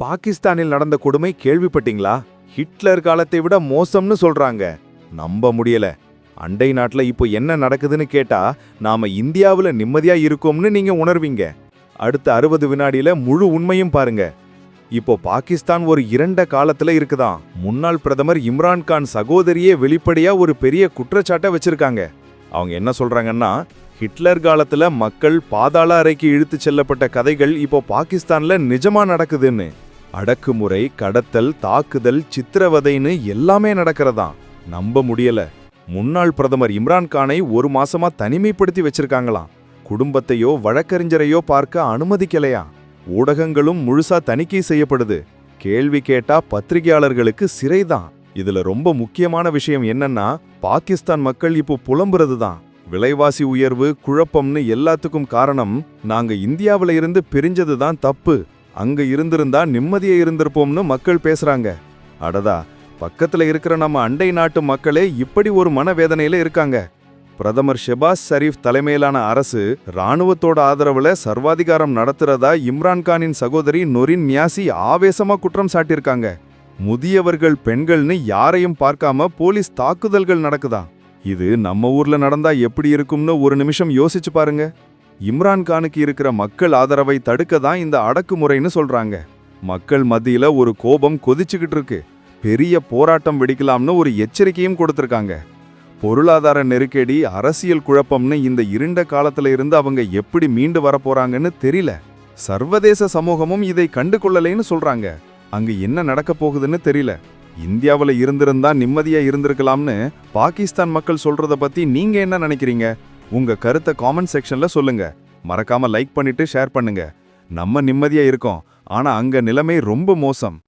பாகிஸ்தானில் நடந்த கொடுமை கேள்விப்பட்டீங்களா? ஹிட்லர் காலத்தை விட மோசம்னு சொல்றாங்க. நம்ப முடியல. அண்டை நாட்டில் இப்போ என்ன நடக்குதுன்னு கேட்டா நாம இந்தியாவில் நிம்மதியா இருக்கோம்னு நீங்க உணர்வீங்க. அடுத்த அறுபது வினாடியில முழு உண்மையும் பாருங்க. இப்போ பாகிஸ்தான் ஒரு இரண்ட காலத்துல இருக்குதான். முன்னாள் பிரதமர் இம்ரான் கான் சகோதரியே வெளிப்படையா ஒரு பெரிய குற்றச்சாட்டை வச்சிருக்காங்க. அவங்க என்ன சொல்றாங்கன்னா ஹிட்லர் காலத்துல மக்கள் பாதாள அறைக்கு இழுத்து செல்லப்பட்ட கதைகள் இப்போ பாகிஸ்தான்ல நிஜமா நடக்குதுன்னு. அடக்குமுறை கடத்தல் தாக்குதல் சித்திரவதைன்னு எல்லாமே நடக்கிறதாம் நம்ப முடியல. முன்னாள் பிரதமர் இம்ரான் கானை ஒரு மாசமா தனிமைப்படுத்தி வச்சிருக்காங்களாம் குடும்பத்தையோ வழக்கறிஞரையோ பார்க்க அனுமதிக்கலையா? ஊடகங்களும் முழுசா தணிக்கை செய்யப்படுது. கேள்வி கேட்டா பத்திரிகையாளர்களுக்கு சிறைதான். இதுல ரொம்ப முக்கியமான விஷயம் என்னன்னா பாகிஸ்தான் மக்கள் இப்போ புலம்புறது தான் விலைவாசி உயர்வு குழப்பம்னு எல்லாத்துக்கும் காரணம் நாங்க இந்தியாவில இருந்து பிரிஞ்சது தான் தப்பு. அங்க இருந்திருந்தா நிம்மதியை இருந்திருப்போம்னு மக்கள் பேசுறாங்க. அடதா பக்கத்துல இருக்கிற நம்ம அண்டை நாட்டு மக்களே இப்படி ஒரு மனவேதனையில இருக்காங்க. பிரதமர் ஷெபாஸ் ஷரீஃப் தலைமையிலான அரசு ராணுவத்தோட ஆதரவுல சர்வாதிகாரம் நடத்துறதா இம்ரான்கானின் சகோதரி நொரின் நியாசி ஆவேசமா குற்றம் சாட்டியிருக்காங்க. முதியவர்கள் பெண்கள்னு யாரையும் பார்க்காம போலீஸ் தாக்குதல்கள் நடக்குதா இது நம்ம ஊர்ல நடந்தா எப்படி இருக்கும்னு ஒரு நிமிஷம் யோசிச்சு பாருங்க. இம்ரான்கானுக்கு இருக்கிற மக்கள் ஆதரவை தடுக்க தான் இந்த அடக்குமுறைன்னு சொல்றாங்க. மக்கள் மத்தியில ஒரு கோபம் கொதிச்சுக்கிட்டு இருக்கு. பெரிய போராட்டம் வெடிக்கலாம்னு ஒரு எச்சரிக்கையும் கொடுத்துருக்காங்க. பொருளாதார நெருக்கடி அரசியல் குழப்பம்னு இந்த இருண்ட காலத்துல இருந்து அவங்க எப்படி மீண்டு வரப்போறாங்கன்னு தெரியல. சர்வதேச சமூகமும் இதை கண்டு கொள்ளலைன்னு சொல்றாங்க. அங்கு என்ன நடக்க போகுதுன்னு தெரியல. இந்தியாவில் இருந்திருந்தா நிம்மதியா இருந்திருக்கலாம்னு பாகிஸ்தான் மக்கள் சொல்றத பத்தி நீங்க என்ன நினைக்கிறீங்க? உங்க கருத்தை காமெண்ட் செக்ஷன்ல சொல்லுங்க. மறக்காம லைக் பண்ணிட்டு ஷேர் பண்ணுங்க. நம்ம நிம்மதியா இருக்கோம். ஆனா அங்க நிலைமை ரொம்ப மோசம்.